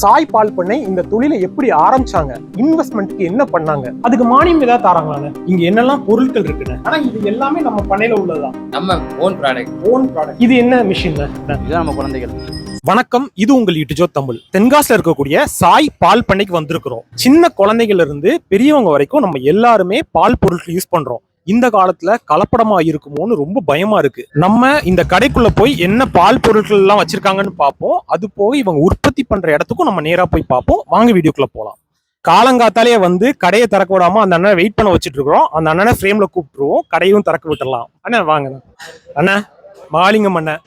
சாய் பால் பண்ணை இந்த தொழிலை எப்படி ஆரம்பிச்சாங்க? இன்வெஸ்ட்மெண்ட்டுக்கு என்ன பண்ணாங்க? அதுக்கு மானியம் ஏதாவது தராங்களாங்க இங்க என்னெல்லாம் பொருட்கள் இருக்குன்னு ஆனா இது எல்லாமே நம்ம பண்ணையில உள்ளதுதான். நம்ம ஓன் ப்ராடக்ட் ஓன் ப்ராடக்ட் இது என்ன மிஷின் இதுதான் நம்ம குழந்தைகள். வணக்கம் இது உங்கள் யூடிஜோ தமிழ். தென்காசில இருக்கக்கூடிய சாய் பால் பண்ணைக்கு வந்திருக்கிறோம். சின்ன குழந்தைகள்ல இருந்து பெரியவங்க வரைக்கும் நம்ம எல்லாருமே பால் பொருட்கள் யூஸ் பண்றோம். இந்த காலத்துல கலப்படமா இருக்குமோன்னு ரொம்ப பயமா இருக்கு. நம்ம இந்த கடைக்குள்ள போய் என்ன பால் பொருட்கள் எல்லாம் வச்சிருக்காங்கன்னு பார்ப்போம். அது போக இவங்க உற்பத்தி பண்ற இடத்துக்கும் நம்ம நேரா போய் பார்ப்போம். வாங்க வீடியோக்குள்ள போலாம். காலங்காத்தாலே வந்து கடையை திறக்க விடாம அந்த அண்ணனை வெயிட் பண்ண வச்சுட்டு இருக்கிறோம். அந்த அண்ணனை ஃப்ரேம்ல கூப்பிட்டுருவோம். கடையும் திறக்க விட்டுடலாம். அண்ணா வாங்க அண்ணா. மாலிங்கம் அண்ணன்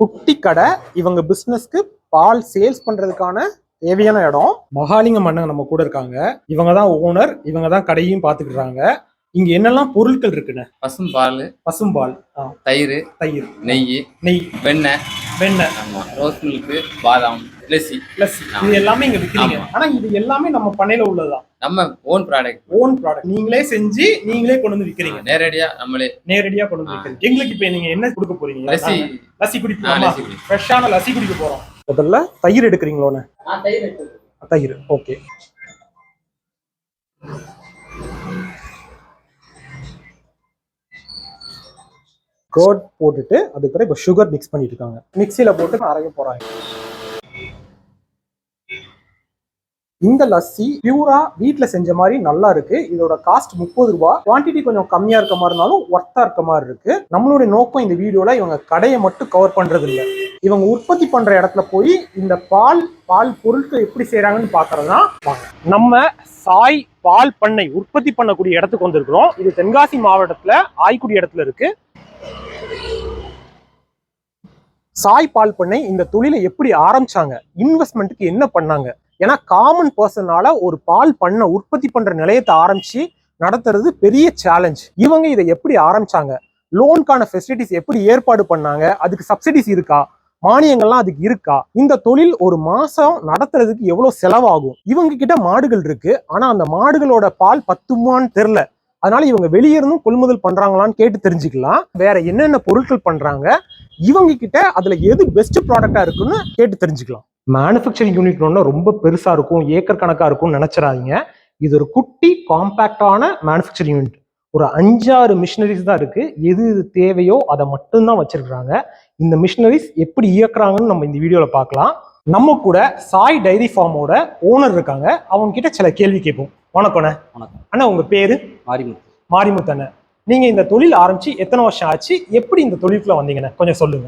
குட்டி கடை. இவங்க பிசினஸ்க்கு பால் சேல்ஸ் பண்றதுக்கான தேவையான இடம். மகாலிங்கம் அண்ணன் நம்ம கூட இருக்காங்க. இவங்க தான் ஓனர் இவங்க தான் கடையும் பாத்துக்கிட்டாங்க இங்க என்னெல்லாம் பொருட்கள் இருக்குண்ணே பசும் பால் பசும்பால். ஆ, தயிர் தயிர். நெய் நெய். வெண்ணெய். வெண்ணெய். ரோஸ் மில்க் பாதாம் லெசி பிளஸ் இது எல்லாமே இங்க விற்கிறீங்க ஆமா. ஆனா இது எல்லாமே நம்ம பண்ணையில உள்ளதுதான். நம்ம ஓன் ப்ராடக்ட் ஓன் ப்ராடக்ட் நீங்களே செஞ்சு நீங்களே கொண்டு வந்து விற்கிறீங்க நேரடியா நம்மளே. நேரடியா கொண்டு வந்து ஆ. விற்கிறீங்க எங்களுக்கு இப்ப நீங்க என்ன கொடுக்க போறீங்க? லெசி லசி குடிப்போம்? லெசி குடி. ஃப்ரெஷ்ஷான லசி குடிக்க போறோம். முதல்ல தயிர் எடுக்கிறீங்களோண்ணே தயிர். ஓகே. கர்ட் போட்டுட்டு அதுக்கப்புறம் இப்போ சுகர் மிக்ஸ் பண்ணிட்டு இருக்காங்க மிக்சியில் போட்டு அரைக்க போறாங்க. இந்த லஸ்ஸி பியூரா வீட்டில் செஞ்ச மாதிரி நல்லா இருக்கு. இதோட காஸ்ட் முப்பது ரூபா. குவான்டிட்டி கொஞ்சம் கம்மியா இருக்க மாதிரி இருந்தாலும் ஒர்த்தா இருக்க மாதிரி இருக்கு. நம்மளுடைய நோக்கம் இந்த வீடியோல இவங்க கடையை மட்டும் கவர் பண்றது இல்லை. இவங்க உற்பத்தி பண்ற இடத்துல போய் இந்த பால் பால் பொருட்கள் எப்படி செய்யறாங்கன்னு பாக்குறதுனா நம்ம சாய் பால் பண்ணை உற்பத்தி பண்ணக்கூடிய இடத்துக்கு வந்திருக்கிறோம். இது தென்காசி மாவட்டத்துல ஆய்க்குடி இடத்துல இருக்கு. சாய் பால் பண்ணை இந்த தொழிலை எப்படி ஆரம்பிச்சாங்க? இன்வெஸ்ட்மெண்ட்டுக்கு என்ன பண்ணாங்க? ஏன்னா காமன் பர்சனால ஒரு பால் பண்ண உற்பத்தி பண்ற நிலையத்தை ஆரம்பிச்சு நடத்துறது பெரிய சேலஞ்ச் இவங்க இதை எப்படி ஆரம்பிச்சாங்க? லோனுக்கான ஃபெசிலிட்டிஸ் எப்படி ஏற்பாடு பண்ணாங்க? அதுக்கு சப்சிடிஸ் இருக்கா? மானியங்கள்லாம் அதுக்கு இருக்கா? இந்த தொழில் ஒரு மாசம் நடத்துறதுக்கு எவ்வளவு செலவாகும்? இவங்க கிட்ட மாடுகள் இருக்கு. ஆனா அந்த மாடுகளோட பால் பத்துமான்னு தெரில அதனால இவங்க வெளியிருந்தும் கொள்முதல் பண்றாங்களான்னு கேட்டு தெரிஞ்சுக்கலாம். வேற என்னென்ன பொருட்கள் பண்றாங்க? இவங்க கிட்ட அதுல எது பெஸ்ட் ப்ராடக்டா இருக்குன்னு கேட்டு தெரிஞ்சுக்கலாம். மேனுஃபேக்சரிங் யூனிட் ரொம்ப பெருசா இருக்கும் ஏக்கர் கணக்கா இருக்கும்னு நினைச்சிடாதீங்க. இது ஒரு குட்டி காம்பேக்டான மேனுஃபேக்சரிங் யூனிட் ஒரு அஞ்சாறு மிஷினரிஸ் தான் இருக்கு. எது எது தேவையோ அதை மட்டும்தான் வச்சிருக்கிறாங்க. இந்த மிஷினரிஸ் எப்படி இயக்குறாங்கன்னு நம்ம இந்த வீடியோல பார்க்கலாம். நம்ம கூட சாய் டைரி ஃபார்மோட ஓனர் இருக்காங்க. அவங்க கிட்ட சில கேள்வி கேட்போம். வணக்கம்ண்ணே வணக்கம். அண்ணா உங்க பேரு? மாரிமுத்து. மாரிமுத்தண்ணே நீங்க இந்த தொழில் ஆரம்பிச்சு எத்தனை வருஷம் ஆச்சு? எப்படி இந்த தொழிலுக்குள்ள வந்தீங்கண்ணே கொஞ்சம் சொல்லுங்க.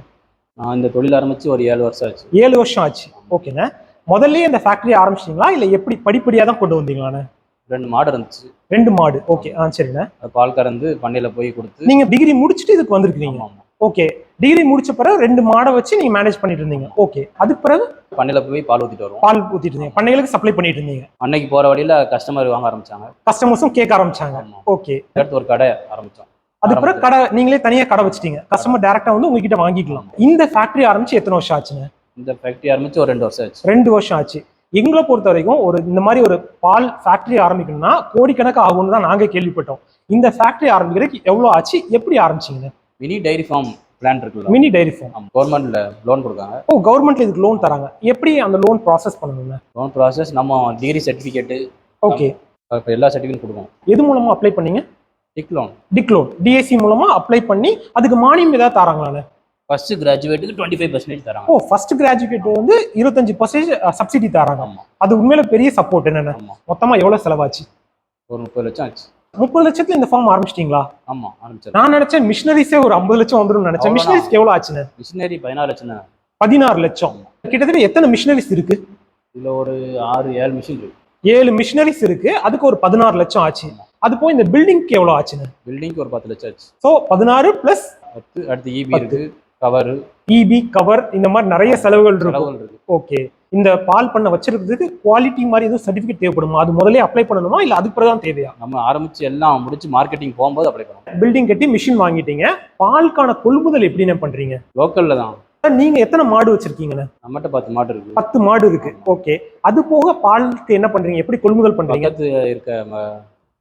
நான் இந்த தொழில் ஆரம்பிச்சு ஒரு ஏழு வருஷம் ஆச்சு. ஏழு வருஷம் ஆச்சு. ஓகேண்ணே முதல்லயே இந்த ஃபேக்டரி ஆரம்பிச்சிட்டீங்களா? இல்ல எப்படி படிப்படியா தான் கொண்டு வந்தீங்களாண்ணே ரெண்டு மாடு இருந்துச்சு. ரெண்டு மாடு. ஓகே ஆ சரிண்ணே. பால் கறந்து பண்ணையில போய் கொடுத்து நீங்க டிகிரி முடிச்சுட்டு இதுக்கு வந்திருக்கீங்க. ஓகே டிகிரி முடிச்ச பிறகு ரெண்டு மாடை வச்சு நீங்க மேனேஜ் பண்ணிட்டு இருந்தீங்க. ஓகே அதுக்கு பிறகு பண்ணையில போய் பால் ஊத்திட்டு வருவோம். பால் ஊத்திட்டு இருந்தீங்க. பண்ணைகளுக்கு சப்ளை பண்ணிட்டு இருந்தீங்க. அன்னைக்கு போற வழியில கஸ்டமர் வாங்க ஆரம்பிச்சாங்க. கஸ்டமர்ஸும் கேட்க ஆரம்பிச்சாங்க. ஓகே அடுத்து ஒரு கடை ஆரம்பிச்சோம். அது பிறகு கடை நீங்களே தனியா கடை வச்சிட்டீங்க. கஸ்டமர் டைரக்டா வந்து உங்ககிட்ட வாங்கிக்கலாம். இந்த ஃபேக்டரி ஆரம்பிச்சு எத்தனை வருஷம் ஆச்சுங்க? இந்த ஃபேக்டரி ஆரம்பிச்சு ஒரு ரெண்டு வருஷம் ஆச்சு. ரெண்டு வருஷம் ஆச்சு. எங்களை பொறுத்த வரைக்கும் ஒரு இந்த மாதிரி ஒரு பால் ஃபேக்டரி ஆரம்பிக்கணும்னா கோடிக்கணக்கு ஆகும்னு தான் நாங்க கேள்விப்பட்டோம். இந்த ஃபேக்டரி ஆரம்பிக்கிறதுக்கு எவ்வளவு ஆச்சு? எப்படி ஆரம்பிச்சீங்க? மினி டைரி ஃபார்ம் பிளான் இருக்குல்ல? மினி டைரி ஃபார்ம் கவர்மெண்ட்ல லோன் கொடுக்காங்க ஓ கவர்மெண்ட்ல இதுக்கு லோன் தராங்க. எப்படி அந்த லோன் ப்ராசஸ் பண்ணணுங்க லோன் ப்ராசஸ் நம்ம டிகிரி சர்டிஃபிகேட்டு ஓகே எல்லா சர்டிஃபிகேட் கொடுக்கும் எது மூலமா அப்ளை பண்ணீங்க? டிக் லோன் டிக் லோன் டிஎஸ்சி மூலமா அப்ளை பண்ணி அதுக்கு மானியம் ஏதாவது தராங்களாண்ணே ஃபர்ஸ்ட் கிராஜுவேட்டுக்கு டுவெண்ட்டி ஃபைவ் பர்சன்டேஜ் தராங்க. ஓ ஃபர்ஸ்ட் கிராஜுவேட் வந்து இருபத்தஞ்சு பர்சன்டேஜ் சப்சிடி தராங்க. அது உண்மையில பெரிய சப்போர்ட் என்னென்ன? ஆமா. மொத்தமா எவ்வளவு செலவாச்சு? ஒரு முப்பது லட்சம் ஆச்சு. முப்பது லட்சத்துல இந்த ஃபார்ம் ஆரம்பிச்சிட்டீங்களா? ஆமா ஆரம்பிச்சது நான் நினைச்சேன் மிஷினரிஸே ஒரு ஐம்பது லட்சம் வந்துடும் நினைச்சேன். மிஷினரிஸ்க்கு எவ்வளவு ஆச்சுன்னு? மிஷினரி பதினாறு லட்சம் தான். பதினாறு லட்சம். கிட்டத்தட்ட எத்தனை மிஷினரிஸ் இருக்கு? இதுல ஒரு ஆறு ஏழு மிஷின் இருக்கு. ஏழு மிஷினரிஸ் இருக்கு. அதுக்கு ஒரு பதினாறு லட்சம் ஆச்சு. அது போய் இந்த பில்டிங்க்கு எவ்வளவு ஆச்சுன்னு? பில்டிங்க்கு ஒரு பத்து லட்சம் ஆச்சு. ஸோ பதினாறு பிளஸ் அடுத்து அடுத்து இபி இருக்கு. கவரு இபி கவர் இந்த மாதிரி நிறைய செலவுகள் இருக்கு. ஓகே இந்த பால் பண்ண வச்சிருக்கிறதுக்கு குவாலிட்டி மாதிரி எதுவும் சர்டிஃபிகேட் தேவைப்படுமா? அது முதல்ல அப்ளை பண்ணணுமா? இல்ல அதுக்கு பிறகு தான் தேவையா? நம்ம ஆரம்பிச்சு எல்லாம் முடிச்சு மார்க்கெட்டிங் போகும்போது அப்ளை பண்ணுவோம் பில்டிங் கட்டி மிஷின் வாங்கிட்டீங்க. பாலுக்கான கொள்முதல் எப்படின்னு பண்றீங்க? லோக்கல்ல தான். நீங்க எத்தனை மாடு வச்சிருக்கீங்கண்ணே? நம்மகிட்ட பத்து மாடு இருக்கு. பத்து மாடு இருக்கு. ஓகே அது போக பாலுக்கு என்ன பண்றீங்க? எப்படி கொள்முதல் பண்றீங்க? இருக்க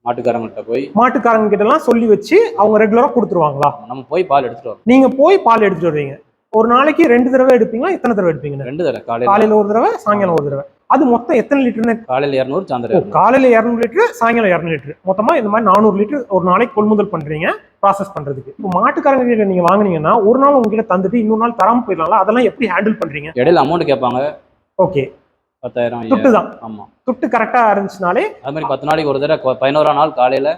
மாட்டுக்காரங்கள்ட்ட போய் மாட்டுக்காரங்க கிட்ட எல்லாம் சொல்லி வச்சு அவங்க ரெகுலரா கொடுத்துருவாங்களா? நம்ம போய் பால் எடுத்துட்டு வரோம் நீங்க போய் பால் எடுத்துட்டு வருவீங்க. ஒரு நாளைக்கு ரெண்டு தடவை எடுப்பீங்களா? எத்தனை தடவை எடுப்பீங்க? ரெண்டு தடவை காலையில் காலையில ஒரு தடவை சாயங்காலம் ஒரு தடவை. அது மொத்தம் எத்தனை லிட்டர்னு காலையில் இரநூறு சாயந்தரம் காலையில இரநூறு லிட்டர் சாயங்காலம் இரநூறு லிட்டர். மொத்தமா இந்த மாதிரி நானூறு லிட்டர் ஒரு நாளைக்கு கொள்முதல் பண்றீங்க ப்ராசஸ் பண்றதுக்கு. இப்போ மாட்டுக்காரங்க கிட்ட நீங்க வாங்குனீங்கன்னா ஒரு நாள் உங்ககிட்ட தந்துட்டு இன்னொரு நாள் தராம போயிடலாம்ல? அதெல்லாம் எப்படி ஹேண்டில் பண்றீங்க? இடையில அமௌண்ட் கேட்பாங்க. ஓகே பத்தாயிரம் துட்டு தான் ஆமா. துட்டு கரெக்டா இருந்துச்சுனாலே அது மாதிரி பத்து நாளைக்கு ஒரு தடவை பதினோராம் நாள் காலையில.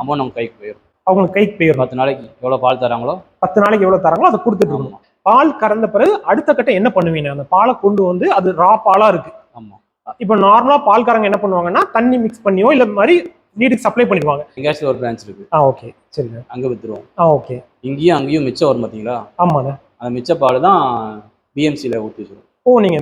அமௌண்ட் நம்ம கைக்கு போயிடும் அவங்களுக்கு கைக்கு போயிடும் பத்து நாளைக்கு எவ்வளவு பால் தராங்களோ? பத்து நாளைக்கு எவ்வளவு தராங்களோ அதை கொடுத்துட்டு இருக்கணும். பால் கறந்த பிறகு அடுத்த கட்டம் என்ன பண்ணுவீங்க? அந்த பாலை கொண்டு வந்து அது ரா பாலா இருக்கு. ஆமா. இப்போ நார்மலா பால்காரங்க என்ன பண்ணுவாங்கன்னா தண்ணி மிக்ஸ் பண்ணியோ இல்ல மாதிரி வீட்டுக்கு சப்ளை பண்ணிடுவாங்க. எங்கேயாச்சும் ஒரு பிரான்ச் இருக்கு. ஆ ஓகே சரிங்க. அங்க வித்துருவோம். ஆ ஓகே இங்கேயும் அங்கேயும் மிச்சம் வரும் பாத்தீங்களா? ஆமாண்ணே. அந்த மிச்ச பால் தான் பிஎம்சியில் ஊற்றி வச்சிருவோம். ஓ நீங்க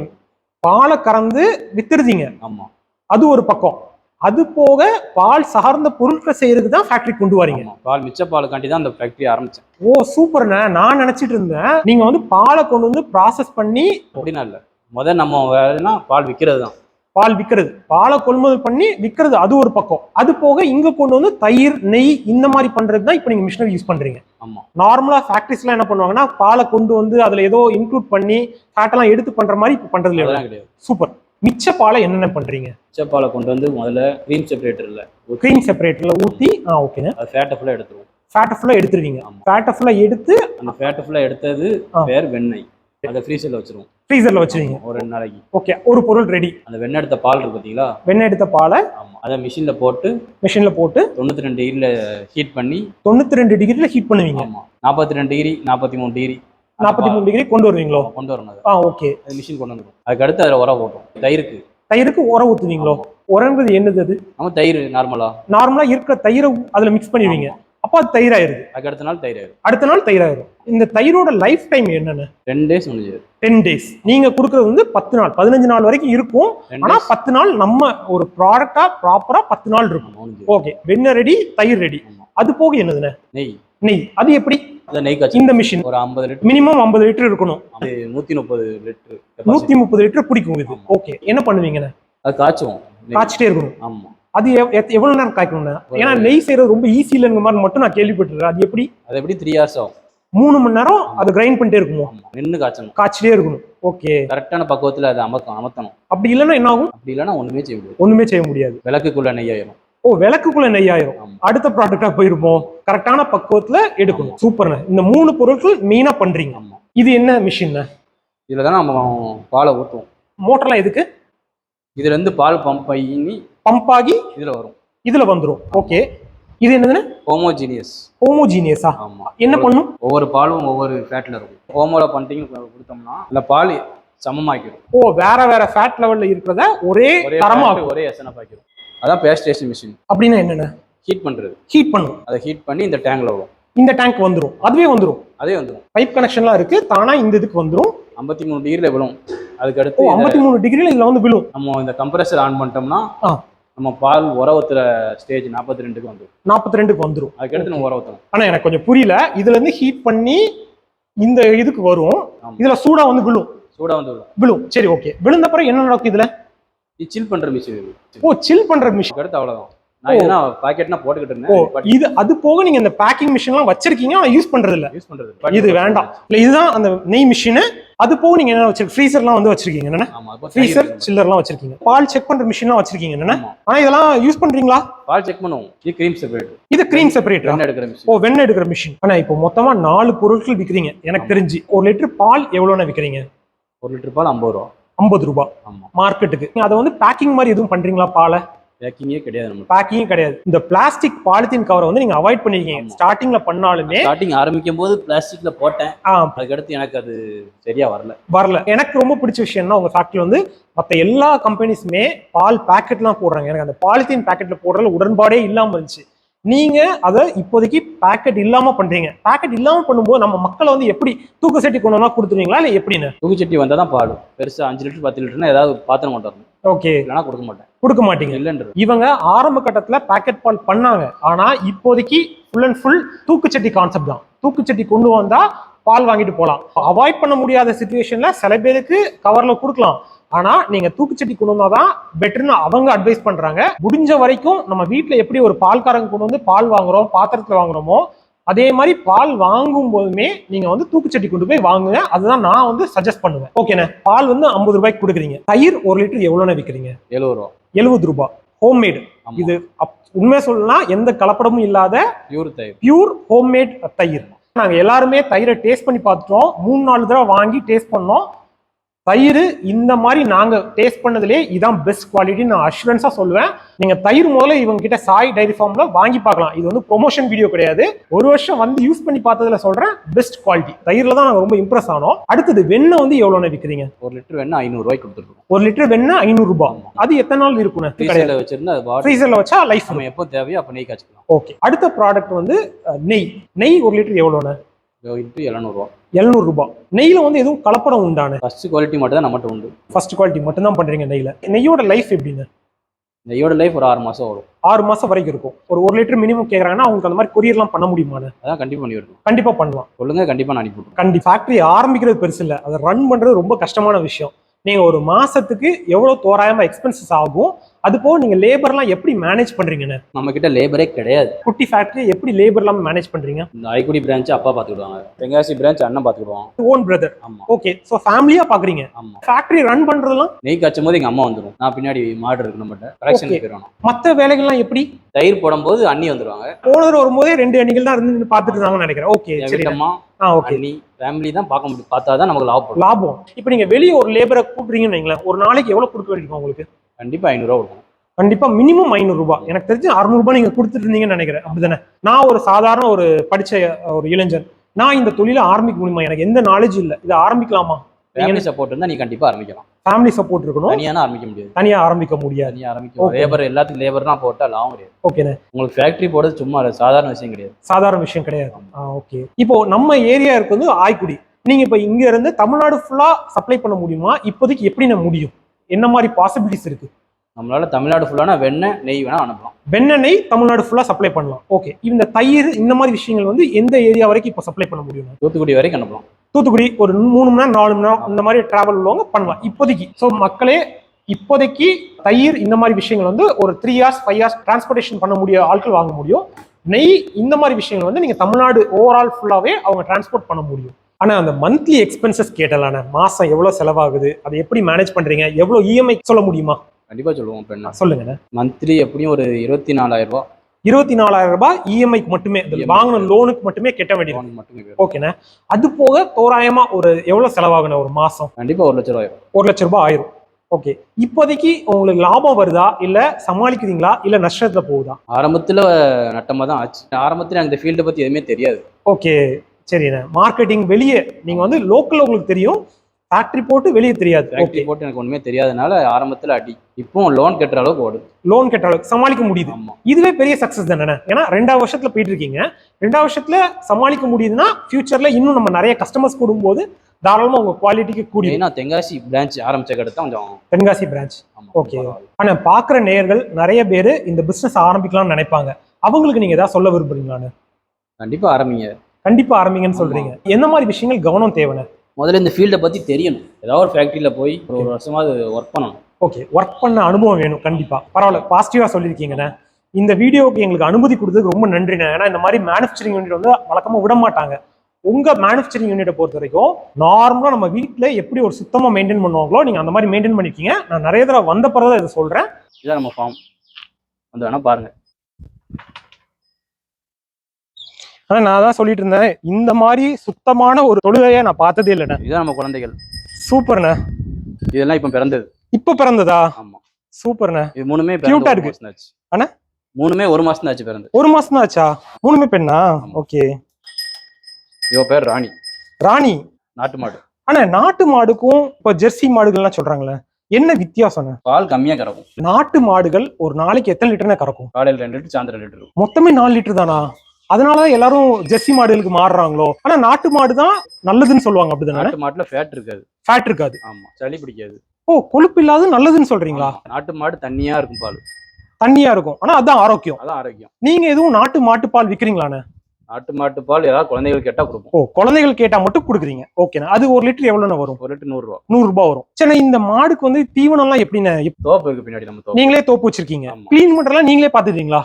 பாலை கறந்து வித்துருதீங்க ஆமா. அது ஒரு பக்கம். அது போக பால் சார்ந்த பொருட்களை செய்யறதுக்கு தான் ஃபேக்டரி கொண்டு வரீங்க. பால் மிச்ச பாலுக்காண்டி தான் அந்த ஃபேக்டரி ஆரம்பிச்சேன். ஓ சூப்பர்ண்ணே நான் நினைச்சிட்டு இருந்தேன் நீங்க வந்து பாலை கொண்டு வந்து ப்ராசஸ் பண்ணி அப்படின்னா இல்லை. முதல் நம்ம வேலைன்னா பால் விற்கிறது தான் பால் விற்கிறது பாலை கொள்முதல் பண்ணி விற்கிறது அது ஒரு பக்கம். அது போக இங்க கொண்டு வந்து தயிர் நெய் இந்த மாதிரி பண்றது தான் இப்போ நீங்க மிஷினரி யூஸ் பண்றீங்க. ஆமா. நார்மலா ஃபேக்டரிஸ்லாம் என்ன பண்ணுவாங்கன்னா பாலை கொண்டு வந்து அதுல ஏதோ இன்க்ளூட் பண்ணி எல்லாம் எடுத்து பண்ற மாதிரி இப்போ பண்றது கிடையாது. சூப்பர் மிச்ச பாலை என்னென்ன பண்றீங்க? மிச்ச பாலை கொண்டு வந்து முதல்ல க்ரீம் செப்பரேட்டர்ல க்ரீம் செப்பரேட்டர்ல ஊத்தி ஆ ஓகேங்க அது ஃபேட்டை ஃபுல்லாக எடுத்துருவோம். ஃபேட்டை ஃபுல்லா எடுத்துருவீங்க. ஃபேட்டை ஃபுல்லா எடுத்து அந்த ஃபேட்டை ஃபுல்லாக எடுத்தது. பேர் வெண்ணெய். அதை ஃப்ரீசரில் வச்சிருவோம். ஃப்ரீசர்ல வச்சுருவீங்க. ஒரு ரெண்டு நாளைக்கு. ஓகே ஒரு பொருள் ரெடி அந்த வெண்ணெய் எடுத்த பால் இருக்கு பார்த்தீங்களா வெண்ணெய் எடுத்த பாலை ஆமா அதை மிஷினில் போட்டு மிஷின்ல போட்டு தொண்ணூற்றி ரெண்டு டிகிரியில் ஹீட் பண்ணி தொண்ணூத்தி ரெண்டு டிகிரில ஹீட் பண்ணுவீங்க. ஆமா நாற்பத்தி ரெண்டு டிகிரி நாற்பத்தி மூணு டிகிரி நாற்பத்தி மூணு டிகிரி கொண்டு வருவீங்களோ? கொண்டு வரணும் ஆ ஓகே அது மிஷின் கொண்டு வந்துடும் அதுக்கு அடுத்து அதில் உரம் போட்டோம். தயிருக்கு. தயிருக்கு உரம் ஊத்துவீங்களோ? உரங்கிறது என்னது அது? நம்ம தயிர் நார்மலா நார்மலா இருக்கிற தயிரை அதுல மிக்ஸ் பண்ணுவீங்க அப்போ அது தயிராயிருது. அதுக்கு அடுத்த நாள் தயிர் ஆயிடும் அடுத்த நாள் தயிராயிரும். இந்த தயிரோட லைஃப் டைம் என்னன்னு? ரெண்டு டேஸ் முடிஞ்சது டென் டேஸ் நீங்க கொடுக்கறது வந்து பத்து நாள். பதினஞ்சு நாள் வரைக்கும் இருக்கும். ஆனா பத்து நாள் நம்ம ஒரு ப்ராடக்டா ப்ராப்பரா பத்து நாள் இருக்கும். ஓகே வெண்ணெய் ரெடி தயிர் ரெடி. அது போக என்னதுண்ணே? நெய். நெய். அது எப்படி? இந்த மிஷின் ஒரு ஐம்பது லிட்டர். மினிமம் ஐம்பது லிட்டர் இருக்கணும். நூற்றி முப்பது லிட்டர். நூத்தி முப்பது லிட்டர் பிடிக்கும் இது. ஓகே என்ன பண்ணுவீங்கண்ணே? அது காய்ச்சுவோம். காய்ச்சிட்டே இருக்கணும். ஆமா. அது எவ்வளவு நேரம் காய்க்கணும்ண்ணே ஏன்னா நெய் செய்யறது ரொம்ப ஈஸி இல்லைங்க மாதிரி மட்டும் நான் கேள்விப்பட்டிருக்கேன். அது எப்படி? அது எப்படி? த்ரீ ஹவர்ஸ் ஆகும். மூணு மணி நேரம் அது கிரைண்ட் பண்ணிட்டே இருக்குமோ? நின்று காய்ச்சணும். காய்ச்சிட்டே இருக்கணும். ஓகே கரெக்டான பக்குவத்தில் அதை அமர்த்தணும் அமர்த்தணும். அப்படி இல்லைன்னா என்ன ஆகும்? அப்படி இல்லைன்னா ஒண்ணுமே செய்ய முடியாது. ஒண்ணுமே செய்ய முடியாது. விளக்குக்குள்ள நெய் ஆயிரும். ஓ விளக்குக்குள்ள நெய் ஆயிரும். ஆமா. அடுத்த ப்ராடக்டா போயிருப்போம். கரெக்டான பக்குவத்துல எடுக்கணும். சூப்பர்ண்ணே இந்த மூணு பொருட்கள் மெயினா பண்றீங்க. இது என்ன மிஷின் இதுல தான் நம்ம பாலை ஊற்றுவோம் மோட்டர்லாம் எதுக்கு? இதுல இருந்து பால் பம்ப் பண்ணி பம்ப் ஆகி இதுல வரும். இதுல வந்துரும். ஓகே இது என்னதுன்னு? ஹோமோஜீனியஸ் ஹோமோஜீனியஸா ஆமா. என்ன பண்ணும்? ஒவ்வொரு பாலும் ஒவ்வொரு ஃபேட்ல இருக்கும். ஹோமோல பண்ணிட்டீங்க கொடுத்தோம்னா இந்த பால் சமமாக்கிடும். ஓ வேற வேற ஃபேட் லெவல்ல இருக்கிறத ஒரே தரமா. ஒரே எசனப் ஆக்கிடும் அதான் பேஸ்டேஷன் மிஷின் அப்படின்னா என்னென்ன? ஹீட் பண்றது. ஹீட் பண்ணும். அதை ஹீட் பண்ணி இந்த டேங்க்ல வரும். இந்த டேங்க் வந்துரும். அதுவே வந்துரும். அதே வந்துடும் பைப் கனெக்ஷன்லாம் இருக்கு. தானா இந்த இதுக்கு வந்துரும். ஐம்பத்தி மூணு டிகிரில விழும். அதுக்கு அடுத்து ஐம்பத்தி மூணு டிகிரில இதுல வந்து விழும். நம்ம இந்த கம்ப்ரஸர் ஆன் பண்ணிட்டோம்னா. நம்ம பால் உர ஊத்துற ஸ்டேஜ் நாற்பத்தி ரெண்டுக்கு வந்துடும் நாற்பத்தி ரெண்டுக்கு வந்துரும். அதுக்கடுத்து நம்ம உர ஊற்றணும் ஆனா எனக்கு கொஞ்சம் புரியல. இதுல இருந்து ஹீட் பண்ணி இந்த இதுக்கு வரும். இதுல சூடா வந்து விழும். சூடா வந்து விழும். விழும். சரி ஓகே விழுந்த பிறகு என்ன நடக்கும் இதுல? இது சில் பண்ற மிஷின் ஓ சில் பண்ற மிஷின் அடுத்து இதுனா பாக்கெட்னா போட்டுக்கிட்டு இருந்தேன். இது அது போக நீங்க இந்த பேக்கிங் மிஷின்லாம் வச்சிருக்கீங்க யூஸ் பண்றது இல்ல யூஸ் பண்றது இது வேண்டாம். இல்ல இதுதான் அந்த நெய் மிஷின் அது போக நீங்க என்ன வச்சிருக்கீங்க ஃப்ரீசர்லாம் வந்து வச்சிருக்கீங்க அப்போ ஃப்ரீசர் சில்லர்லாம் வச்சிருக்கீங்க. பால் செக் பண்ற மிஷின்லாம் வச்சிருக்கீங்க ஆமா. ஆனா இதெல்லாம் யூஸ் பண்றீங்களா? பால் செக் பண்ணுவோம். இது கிரீம் செப்பரேட் இது கிரீம் வெண்ணெய் எடுக்கிற மிஷின் ஓ வெண்ணெய் எடுக்கிற மிஷின் ஆனா இப்போ மொத்தமா நாலு பொருட்கள் விக்கிறீங்க எனக்கு தெரிஞ்சு. ஒரு லிட்டர் பால் எவ்வளோன்னு விக்கிறீங்க? ஒரு லிட்டர் பால் ஐம்பது ரூபா. ஐம்பது ரூபாய் ஆமா. மார்க்கெட்டுக்கு அதை வந்து பேக்கிங் மாதிரி எதுவும் பண்றீங்களா பாலை? பேக்கிங்கே கிடையாது நம்ம. பேக்கிங் கிடையாது. இந்த பிளாஸ்டிக் பாலித்தீன் கவரை வந்து நீங்க அவாய்ட் பண்ணிருக்கீங்க. ஸ்டார்டிங்ல பண்ணாலுமே ஸ்டார்டிங் ஆரம்பிக்கும் போது பிளாஸ்டிக்ல போட்டேன் அதுக்கடுத்து எனக்கு அது சரியா வரல. வரல. எனக்கு ரொம்ப பிடிச்ச விஷயம்னா உங்க ஃபேக்டரி வந்து மற்ற எல்லா கம்பெனிஸுமே பால் பேக்கெட்லாம் போடுறாங்க. எனக்கு அந்த பாலித்தீன் பேக்கெட்ல போடுறதுல உடன்பாடே இல்லாம இருந்துச்சு. நீங்க அதை இப்போதைக்கு பேக்கெட் இல்லாம பண்றீங்க. பேக்கெட் இல்லாம பண்ணும்போது நம்ம மக்களை வந்து எப்படி தூக்கு சட்டி கொண்டு வந்தா கொடுத்துருவீங்களா? இல்ல எப்படின்னு? தூக்குச்சட்டி வந்தால் தான் பால் பெருசா அஞ்சு லிட்டர் பத்து லிட்டர்னா ஏதாவது பாத்திரம் கொண்டு வரணும். ஓகே இல்லைன்னா கொடுக்க மாட்டேன். கொடுக்க மாட்டீங்க. இல்லைன்றது. இவங்க ஆரம்ப கட்டத்துல பேக்கெட் பால் பண்ணாங்க. ஆனா இப்போதைக்கு ஃபுல் அண்ட் ஃபுல் தூக்குச்சட்டி கான்செப்ட் தான். தூக்குச்சட்டி கொண்டு வந்தா பால் வாங்கிட்டு போகலாம் அவாய்ட் பண்ண முடியாத சுச்சுவேஷன்ல சில பேருக்கு கவர்ல கொடுக்கலாம். ஆனா நீங்க தூக்குச்சட்டி கொண்டு வந்தாதான் பெட்டர்னு அவங்க அட்வைஸ் பண்றாங்க. முடிஞ்ச வரைக்கும் நம்ம வீட்ல எப்படி ஒரு பால்காரங்க கொண்டு வந்து பால் வாங்குறோம் பாத்திரத்துல வாங்குறோமோ அதே மாதிரி பால் வாங்கும் போதுமே நீங்க வந்து தூக்குச்சட்டி கொண்டு போய் வாங்குங்க. அதுதான் நான் வந்து சஜஸ்ட் பண்ணுவேன். ஓகேண்ணே பால் வந்து ஐம்பது ரூபாய்க்கு கொடுக்குறீங்க. தயிர் ஒரு லிட்டர் எவ்வளோண்ணே விற்கிறீங்க? எழுபது ரூபா. எழுபது ரூபாய் ஹோம்மேடு. இது உண்மையா சொல்லலாம் எந்த கலப்படமும் இல்லாத பியூர் தயிர். பியூர் ஹோம்மேட் தயிர். நாங்க எல்லாருமே தயிரை டேஸ்ட் பண்ணி பார்த்துட்டோம். மூணு நாலு தடவை வாங்கி டேஸ்ட் பண்ணோம். தயிர் இந்த மாதிரி நாங்க டேஸ்ட் பண்ணதுலேயே இதான் பெஸ்ட் குவாலிட்டி நான் அஷூரன்ஸா சொல்லுவேன். நீங்க தயிர் முதல்ல இவங்க கிட்ட சாய் டைரி ஃபார்ம்ல வாங்கி பார்க்கலாம். இது வந்து ப்ரொமோஷன் வீடியோ கிடையாது. ஒரு வருஷம் வந்து யூஸ் பண்ணி பார்த்ததுல சொல்றேன் பெஸ்ட் குவாலிட்டி தயிர்ல தான் நாங்க ரொம்ப இம்ப்ரெஸ் ஆனோம். அடுத்தது வெண்ணெய் வந்து எவ்வளோன்னு விற்கிறீங்க? ஒரு லிட்டர் வேணா ஐநூறு ரூபாய்க்கு கொடுத்துருக்கோம். ஒரு லிட்டர் வெண்ணெய் ஐநூறு ரூபாய் அது எத்தனை நாள் இருக்குண்ணே கிடையாது. ஃப்ரீசர்ல வச்சிருந்தா ஃப்ரீசர்ல வச்சா லைஃப் நம்ம எப்போ தேவையோ அப்போ நெய் காய்ச்சிக்கலாம். ஓகே அடுத்த ப்ராடக்ட் வந்து நெய். நெய் ஒரு லிட்டர் எவ்வளோண்ணே எழுநூறுவா எழுநூறு ரூபாய் நெய்ல வந்து எதுவும் கலப்படம் உண்டான? ஃபர்ஸ்ட் குவாலிட்டி மட்டும் தான் நம்மகிட்ட உண்டு. ஃபர்ஸ்ட் குவாலிட்டி மட்டும் தான் பண்றீங்க நெய்ல நெய்யோட லைஃப் எப்படின்னு நெய்யோட லைஃப் ஒரு ஆறு மாசம் வரும் ஆறு மாசம் வரைக்கும் இருக்கும். ஒரு ஒரு லிட்டர் மினிமம் கேக்குறாங்கன்னா அவங்களுக்கு அந்த மாதிரி கொரியர்லாம் பண்ண முடியுமான்னு அதான் கண்டிப்பா பண்ணி விடணும் கண்டிப்பா பண்ணலாம். சொல்லுங்க கண்டிப்பா நான் அனுப்பி விடுறேன் கண்டி ஃபேக்டரி ஆரம்பிக்கிறது பெருசு இல்லை. அதை ரன் பண்றது ரொம்ப கஷ்டமான விஷயம். நீங்க ஒரு மாசத்துக்கு எவ்வளவு தோராயமா எக்ஸ்பென்சஸ் ஆகும்? அது போக நீங்க லேபர்லாம் எப்படி மேனேஜ் பண்றீங்கன்னு நம்ம கிட்ட லேபரே கிடையாது. குட்டி ஃபேக்டரி எப்படி லேபர்லாம் மேனேஜ் பண்றீங்க? இந்த ஐக்குடி பிரான்ச் அப்பா பாத்துக்கிடுவாங்க. தென்காசி பிரான்ச் அண்ணன் பாத்துக்கிடுவான். ஓன் பிரதர் ஆமா. ஓகே ஸோ ஃபேமிலியா பாக்குறீங்க. ஆமா. ஃபேக்டரி ரன் பண்றதெல்லாம்? நெய் காய்ச்சும் போது எங்க அம்மா வந்துடும் நான் பின்னாடி மாடு இருக்கு நம்மகிட்ட. கலெக்ஷன். போயிடணும் மற்ற வேலைகள்லாம் எப்படி? தயிர் போடும்போது அண்ணி வந்துருவாங்க. போனவர் வரும்போதே ரெண்டு அணிகள் தான் இருந்து நின்னு பார்த்துட்டு இருந்தாங்கன்னு நினைக்கிறேன் ஓகே சரி ஆ ஓகே அண்ணி ஃபேமிலி தான் பார்க்க முடியும். பார்த்தா தான் நமக்கு லாபம். லாபம். இப்போ நீங்க வெளியே ஒரு லேபரை கூப்பிடுறீங்கன்னு வைங்களேன். ஒரு நாளைக்கு எவ்வளவு கொடுக்க வேண்டியிருக்கும் உங்களுக்கு? கண்டிப்பா ஐநூறுரூவா கொடுக்கும் கண்டிப்பா மினிமம் ஐநூறு ரூபாய் எனக்கு தெரிஞ்சு அறுநூறு ரூபாய் நீங்க கொடுத்துட்டு இருந்தீங்கன்னு நினைக்கிறேன். அப்படிதானே? நான் ஒரு சாதாரண ஒரு படிச்ச ஒரு இளைஞன். நான் இந்த தொழிலை ஆரம்பிக்க முடியுமா? எனக்கு எந்த நாலேஜ் இல்லை. இதை ஆரம்பிக்கலாமா? ஃபேமிலி சப்போர்ட் இருந்தா நீ கண்டிப்பா ஆரம்பிக்கலாம். ஃபேமிலி சப்போர்ட் இருக்கணும். தனியானா ஆரம்பிக்க முடியாது. தனியா ஆரம்பிக்க முடியாது. தனியா ஆரம்பிக்க. லேபர் எல்லாத்துக்கும் லேபர் தான் போட்டா லாபம் கிடையாது. ஓகேண்ணே உங்களுக்கு ஃபேக்டரி போடுறது சும்மா இல்ல, சாதாரண விஷயம் கிடையாது. சாதாரண விஷயம் கிடையாது. ஆ ஓகே இப்போ நம்ம ஏரியா இருக்கு வந்து ஆய்க்குடி நீங்க இப்போ இங்க இருந்து தமிழ்நாடு ஃபுல்லா சப்ளை பண்ண முடியுமா? இப்போதைக்கு எப்படி நான் முடியும்? என்ன மாதிரி பாசிபிலிட்டிஸ் இருக்கு? நம்மளால தமிழ்நாடு ஃபுல்லானா வெண்ணெய் நெய் வேணா அனுப்பலாம். வெண்ணெய் தமிழ்நாடு ஃபுல்லா சப்ளை பண்ணலாம். ஓகே இந்த தயிர் இந்த மாதிரி விஷயங்கள் வந்து எந்த ஏரியா வரைக்கும் இப்போ சப்ளை பண்ண முடியும்? தூத்துக்குடி வரைக்கும் அனுப்பலாம். தூத்துக்குடி ஒரு மூணு மணி நேரம் நாலு மணி நேரம் இந்த மாதிரி டிராவல் உள்ளவங்க பண்ணலாம். இப்போதைக்கு. ஸோ மக்களே இப்போதைக்கு தயிர் இந்த மாதிரி விஷயங்கள் வந்து ஒரு three horse five horse transportation பண்ண முடிய ஆட்கள் வாங்க முடியும். நெய் இந்த மாதிரி விஷயங்கள் வந்து நீங்க தமிழ்நாடு ஓவரால் ஃபுல்லாவே அவங்க டிரான்ஸ்போர்ட் பண்ண முடியும். ஆனா அந்த மந்த்லி எக்ஸ்பென்சஸ் கேட்டலான மாசம் எவ்வளவு செலவாகுது அதை எப்படி மேனேஜ் பண்றீங்க எவ்வளவு இஎம்ஐ சொல்ல முடியுமா? கண்டிப்பா சொல்லுவோம் இப்ப என்ன சொல்லுங்க மந்த்லி எப்படியும் ஒரு இருபத்தி நாலாயிரம் ரூபாய். இருபத்தி நாலாயிரம் ரூபாய் இஎம்ஐக்கு மட்டுமே இந்த EMI. வாங்கின லோனுக்கு மட்டுமே. கெட்ட வேண்டியது. மட்டுமே. ஓகேண்ணே அது போக தோராயமா ஒரு எவ்வளவு செலவாகுன ஒரு மாசம்? கண்டிப்பா ஒரு லட்சம் ரூபாய். ஒரு லட்ச ரூபாய் ஆயிரும். ஓகே இப்போதைக்கு உங்களுக்கு லாபம் வருதா இல்ல சமாளிக்கிறீங்களா இல்ல நஷ்டத்துல போகுதா? ஆரம்பத்துல நட்டமா தான் ஆச்சு. ஆரம்பத்துல எனக்கு இந்த ஃபீல்டை பத்தி எதுவுமே தெரியாது. ஓகே சரிண்ணே மார்க்கெட்டிங் வெளியே நீங்க வந்து லோக்கல்ல உங்களுக்கு தெரியும். ஃபேக்டரி போட்டு வெளியே தெரியாது. ஓகே ஃபேக்டரி போட்டு எனக்கு ஒண்ணுமே தெரியாதனால ஆரம்பத்துல அடி. இப்போ லோன் கட்டுற அளவுக்கு ஓடுது. லோன் கெட்ட அளவுக்கு சமாளிக்க முடியுது. இதுவே பெரிய சக்சஸ் தானே ஏன்னா ரெண்டாவது வருஷத்துல போயிட்டு இருக்கீங்க. ரெண்டாவது வருஷத்துல சமாளிக்க முடியுதுன்னா ஃபியூச்சர்ல இன்னும் நம்ம நிறைய கஸ்டமர்ஸ் கூடும்போது தாராளமா உங்க குவாலிட்டிக்கு கூடிய மெயினா தென்காசி பிரான்ச் ஆரம்பிச்ச கடத்த கொஞ்சம் தென்காசி பிரான்ச். பரவாயில்ல. ஆனா பாக்குற நேயர்கள் நிறைய பேர் இந்த பிசினஸ் ஆரம்பிக்கலாம்னு நினைப்பாங்க. அவங்களுக்கு நீங்க ஏதாவது சொல்ல விரும்புறீங்களான்னு கண்டிப்பா ஆரம்பிங்க. கண்டிப்பா ஆரம்பிங்கன்னு சொல்றீங்க. என்ன மாதிரி விஷயங்கள் கவனம் தேவைன்னு? முதல்ல இந்த ஃபீல்டை பத்தி தெரியணும். ஏதாவது ஒரு ஃபேக்டரியில போய் ஒரு ஒரு வருஷமாவது ஒர்க் பண்ணணும். ஓகே ஒர்க் பண்ண அனுபவம் வேணும் கண்டிப்பா. பரவாயில்ல பாசிட்டிவா சொல்லியிருக்கீங்கண்ணே. இந்த வீடியோவுக்கு எங்களுக்கு அனுமதி கொடுத்ததுக்கு ரொம்ப நன்றிண்ணே. ஏன்னா இந்த மாதிரி மேனுஃபேக்சரிங் யூனிட் வந்து வழக்கமா விட மாட்டாங்க. உங்க மேனுஃபேக்சரிங் யூனிட்டை பொறுத்த வரைக்கும் நார்மலா நம்ம வீட்ல எப்படி ஒரு சுத்தமா மெயின்டைன் பண்ணுவாங்களோ நீங்க அந்த மாதிரி மெயின்டைன் பண்ணிருக்கீங்க. நான் நிறைய தடவை வந்த பிறகு இதை சொல்றேன். இதான் நம்ம ஃபார்ம் வந்து வேணா பாருங்க. ஆனா நான் தான் சொல்லிட்டு இருந்தேன் இந்த மாதிரி சுத்தமான ஒரு தொழுகையை நான் பார்த்ததே இல்லைண்ணே. இதுதான் நம்ம குழந்தைகள். சூப்பர்ண்ணே. இதெல்லாம் இப்ப பிறந்தது. இப்ப பிறந்ததா? ஆமா. சூப்பர்ண்ணே. இது மூணுமே ஒரு இருக்கு. அண்ணா? மூணுமே ஒரு மாசம் தான் ஆச்சு பிறந்து. ஒரு மாசம் தான் ஆச்சா? மூணுமே பெண்ணா? ஓகே. இவ பேர் ராணி. ராணி. நாட்டு மாடு. ஆனா நாட்டு மாடுக்கும் இப்ப ஜெர்சி மாடுகள்லாம் சொல்றாங்களே என்ன வித்தியாசம்ண்ணே? பால் கம்மியா கறக்கும். நாட்டு மாடுகள் ஒரு நாளைக்கு எத்தனை லிட்டர்னே கறக்கும்? காலையில் ரெண்டு லிட்டர் சாயந்தரம் லிட்டர். மொத்தமே நாலு லிட்டர் தானா? அதனாலதான் எல்லாரும் ஜெர்சி மாடுகளுக்கு மாறுறாங்களோ? ஆனா நாட்டு மாடு தான் நல்லதுன்னு சொல்லுவாங்க அப்படிதானே? நாட்டு மாட்டுல ஃபேட் இருக்காது. ஃபேட் இருக்காது. ஆமா சளி பிடிக்காது. ஓ கொழுப்பு இல்லாத நல்லதுன்னு சொல்றீங்களா. நாட்டு மாடு தண்ணியா இருக்கும் பால். தண்ணியா இருக்கும். ஆனா அதான் ஆரோக்கியம். அதான் ஆரோக்கியம். நீங்க எதுவும் நாட்டு மாட்டுப்பால் விக்கிறீங்களாண்ணே? நாட்டு மாட்டு பால் ஏதாவது குழந்தைகள் கேட்டா கொடுப்போம். ஓ குழந்தைகள் கேட்டா மட்டும் கொடுக்குறீங்க. ஓகேண்ணா. அது ஒரு லிட்டர் எவ்வளவுண்ணே வரும்? ஒரு லிட்டர் நூறு ரூபா. நூறு ரூபாய் வரும். சரி இந்த மாடுக்கு வந்து தீவனம்லாம் எப்படிண்ணே? இப்ப தோப்பு இருக்கு பின்னாடி நம்ம தோப்பு. நீங்களே தோப்பு வச்சிருக்கீங்க. ஆமா. க்ளீன் பண்றதெல்லாம் நீங்களே பாத்துட்டீங்களா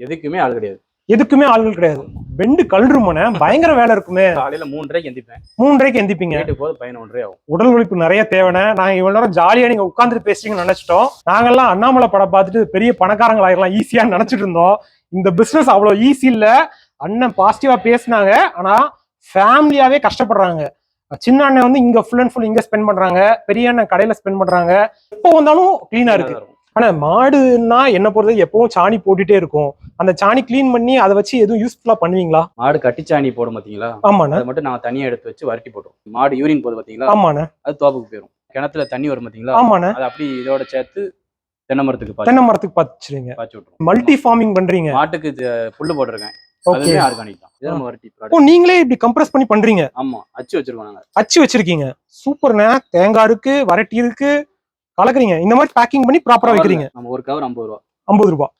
எதுக்குமே ஆள் கிடையாது. எதுக்குமே ஆள்கள் கிடையாது. பெண்டு கல்றுமன பயங்கர வேலை இருக்குமே. காலையில மூன்றரைக்கு எந்திப்பேன். மூன்றரைக்கு எந்திப்பீங்க. போது பதினொன்றரை ஆகும். உடல் உழைப்பு நிறைய தேவைன்னு நாங்க இவ்வளவு நேரம் ஜாலியா நீங்க உட்கார்ந்துட்டு பேசுறீங்கன்னு நினைச்சிட்டோம். நாங்கெல்லாம் அண்ணாமலை படம் பார்த்துட்டு பெரிய பணக்காரங்கள் ஆயிரலாம் ஈஸியான்னு நினைச்சிட்டு இருந்தோம். இந்த பிசினஸ் அவ்வளவு ஈஸி இல்ல. அண்ணன் பாசிட்டிவா பேசினாங்க. ஆனா ஃபேமிலியாவே கஷ்டப்படுறாங்க. சின்ன அண்ணன் வந்து இங்க ஃபுல் அண்ட் ஃபுல் இங்க ஸ்பெண்ட் பண்றாங்க. பெரிய அண்ணன் கடையில ஸ்பெண்ட் பண்றாங்க. எப்போ வந்தாலும் கிளீனா இருக்கு. ஆனா மாடுன்னா என்ன பொறுத்த எப்பவும் சாணி போட்டுட்டே இருக்கும். அந்த சாணி க்ளீன் பண்ணி அதை வச்சு எதுவும் யூஸ்ஃபுல்லா பண்ணுவீங்களா? மாடு கட்டிச்சாணி போடும் பாத்தீங்களா? ஆமாண்ணே. அதை மட்டும் நாங்க தனியா எடுத்து வச்சு வரட்டி போட்டுருவோம் மாடு யூரின் போகுது பாத்தீங்களா? ஆமாண்ணே. அது தோப்புக்கு போயிடும் கிணத்துல தண்ணி வரும் பாத்தீங்களா? ஆமாண்ணே. அது அப்படி இதோட சேர்த்து தென்னை மரத்துக்கு தென்னை மரத்துக்கு பாய்ச்சிருங்க பாய்ச்சி மல்டி ஃபார்மிங் பண்றீங்க. மாட்டுக்கு புல்லு போட்டிருக்கேன். ஓகே ஆர்கானிக் தான். வரட்டி ஓ. நீங்களே இப்படி கம்ப்ரஸ் பண்ணி பண்றீங்க? ஆமா. அச்சு வச்சிருக்கோம் நாங்க. அச்சு வச்சிருக்கீங்க. சூப்பர்ண்ணே தேங்காய் இருக்கு வரட்டி இருக்கு. கலக்குறீங்க. இந்த மாதிரி பேக்கிங் பண்ணி ப்ராப்பரா வைக்கிறீங்க. நம்ம ஒரு கவர் ஐம்பது ரூபா. ஐம்பது ரூபாய்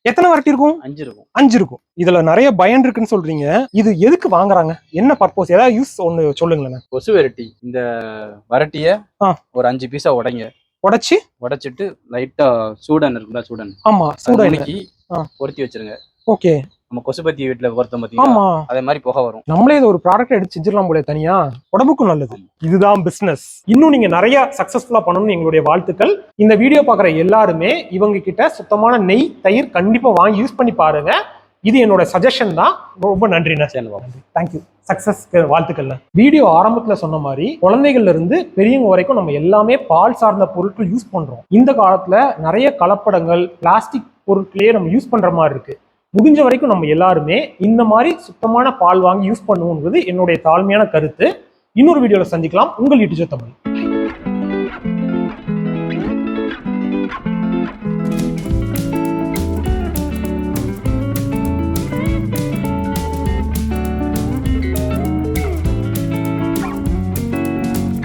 எத்தனை வரட்டி இருக்கும்? அஞ்சு இருக்கும். அஞ்சு இருக்கும். இதுல நிறைய பயன் இருக்குன்னு சொல்றீங்க. இது எதுக்கு வாங்குறாங்க? என்ன பர்பஸ் ஏதாவது யூஸ் ஒண்ணு சொல்லுங்களேன். கொசு வெரைட்டி. இந்த வரட்டிய. ஒரு அஞ்சு பீஸா உடைங்க. உடைச்சு? உடைச்சிட்டு லைட்டா சூடன் இருக்குல்ல சூடன் ஆமா அதை சூட நுணுக்கி ஆ. பொருத்தி வச்சிருங்க. ஓகே. நம்ம கொசுபத்தி வீட்டுல பொருத்தம் பாத்தீங்களா? ஆமா. அதே மாதிரி புகை வரும். நம்மளே இது ஒரு ப்ராடக்ட் எடுத்து செஞ்சிடலாம் போல தனியா. உடம்புக்கும் நல்லது. இதுதான் பிசினஸ் இன்னும் நீங்க நிறைய சக்சஸ்ஃபுல்லா பண்ணணும்னு எங்களுடைய வாழ்த்துக்கள். இந்த வீடியோ பார்க்குற எல்லாருமே இவங்க கிட்ட சுத்தமான நெய் தயிர் கண்டிப்பா வாங்கி யூஸ் பண்ணி பாருங்க. இது என்னோட சஜஷன் தான். ரொம்ப நன்றிண்ணே பாப்போம். தேங்க்யூ சக்சஸ் வாழ்த்துக்கள்ல வீடியோ ஆரம்பத்துல சொன்ன மாதிரி குழந்தைகள்ல இருந்து பெரியவங்க வரைக்கும் நம்ம எல்லாமே பால் சார்ந்த பொருட்கள் யூஸ் பண்றோம். இந்த காலத்துல நிறைய கலப்படங்கள் பிளாஸ்டிக் பொருட்களே நம்ம யூஸ் பண்ற மாதிரி இருக்கு. முடிஞ்ச வரைக்கும் நம்ம எல்லாருமே இந்த மாதிரி சுத்தமான பால் வாங்கி யூஸ் பண்ணுவோங்கிறது என்னுடைய தாழ்மையான கருத்து. இன்னொரு வீடியோவில் சந்திக்கலாம். உங்கள் யூடியூப் தமிழ்